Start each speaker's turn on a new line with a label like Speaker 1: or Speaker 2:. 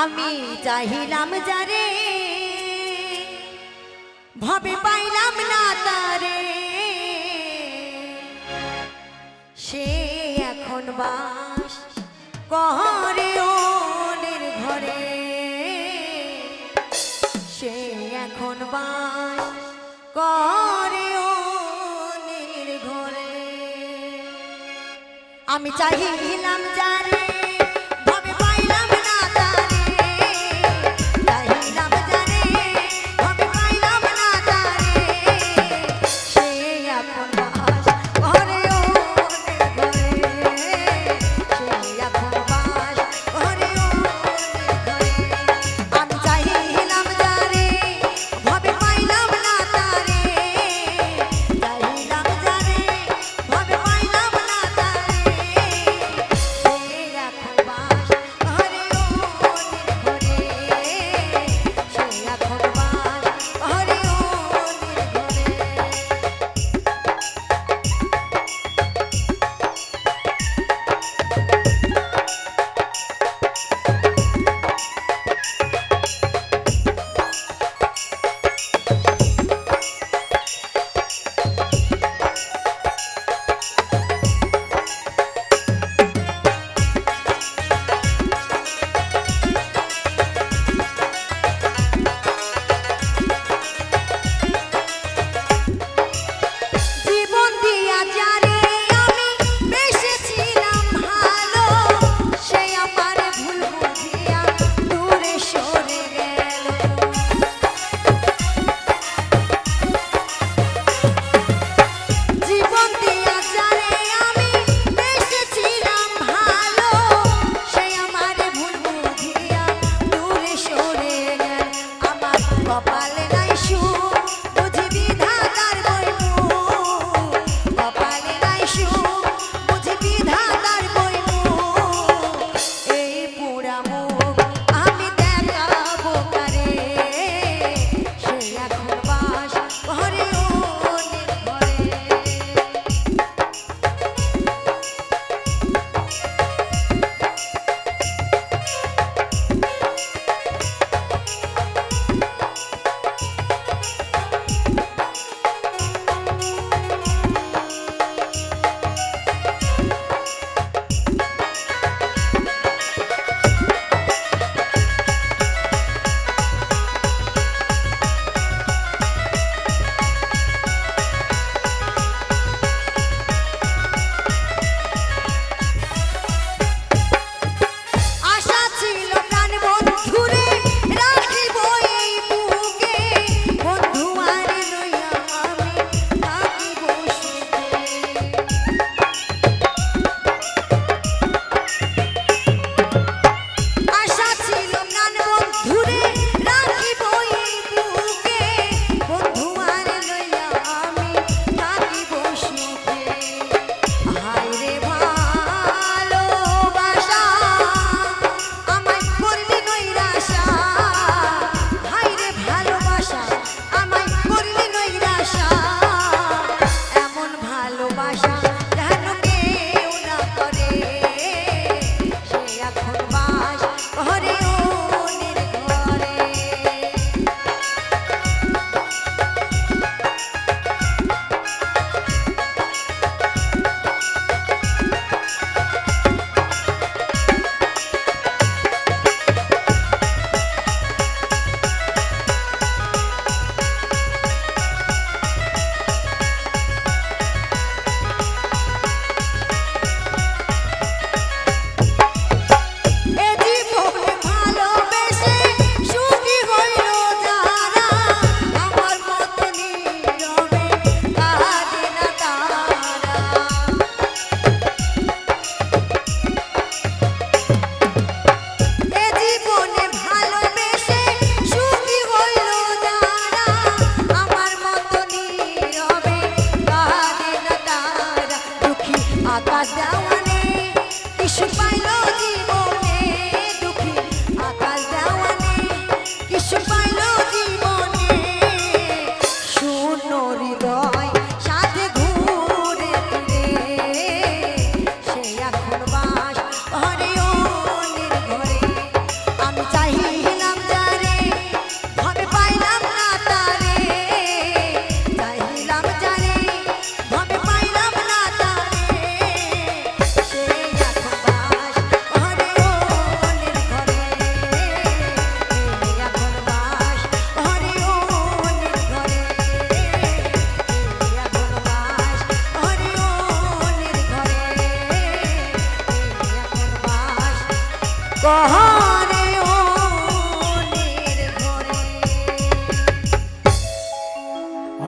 Speaker 1: আমি চাহিলাম যারে, ভবে পাইলাম না তারে। সে এখন বাস করে ওনের ঘরে। সে এখন বাস করে ওনের ঘরে। আমি চাহিলাম যারে
Speaker 2: কহ